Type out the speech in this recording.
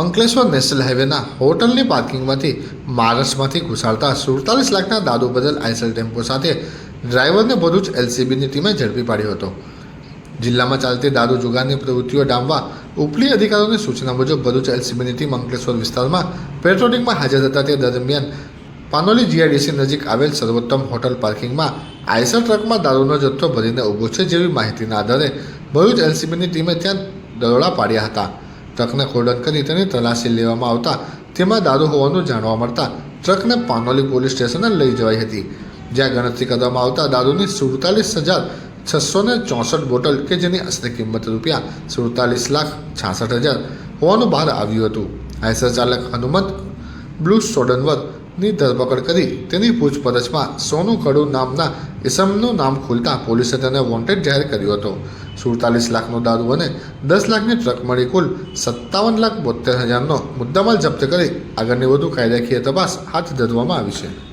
Ankleshwar national હાઈવેના હોટલની પાર્કિંગમાંથી મહારાષ્ટ્રમાંથી ઘુસાડતા સુડતાલીસ લાખના દારૂ બદલ આઈસર ટેમ્પો સાથે ડ્રાઈવરને ભરૂચ એલસીબીની ટીમે ઝડપી પાડ્યો હતો. જિલ્લામાં ચાલતી દારૂ જુગારની પ્રવૃત્તિઓ ડામવા ઉપલી અધિકારીઓની સૂચના મુજબ ભરૂચ એલસીબીની ટીમ અંકલેશ્વર વિસ્તારમાં પેટ્રોલિંગમાં હાજર હતા. તે દરમિયાન પાનોલી જીઆઈડીસી નજીક આવેલ સર્વોત્તમ હોટલ પાર્કિંગમાં આઈસર ટ્રકમાં દારૂનો જથ્થો ભરીને ઊભો છે જેવી માહિતીના આધારે ભરૂચ એલસીબીની ટીમે ત્યાં દરોડા પાડ્યા હતા. ટ્રકને ખોડન કરી તેની તલાશી લેવામાં આવતા તેમાં દારૂ હોવાનું જાણવા મળતા ટ્રકને પાનોલી પોલીસ સ્ટેશને લઈ જવાઈ હતી. જ્યાં ગણતરી કરવામાં આવતા દારૂની સુડતાલીસ હજાર છસો ને ચોસઠ બોટલ કે જેની અસલી કિંમત રૂપિયા સુડતાલીસ લાખ છાસઠ હજાર હોવાનું બહાર આવ્યું હતું. આઈસર ચાલક હનુમંત બ્લુ સોડનવરની ધરપકડ કરી તેની પૂછપરછમાં સોનુ કડુ નામના ઇસમનું નામ ખુલતા પોલીસે તેને વોન્ટેડ જાહેર કર્યો હતો. સુડતાલીસ લાખનો દારૂ અને દસ લાખની ટ્રક મળી કુલ સત્તાવન લાખ બોતેર હજારનો મુદ્દામાલ જપ્ત કરી આગળની વધુ કાયદાકીય તપાસ હાથ ધરવામાં આવી છે.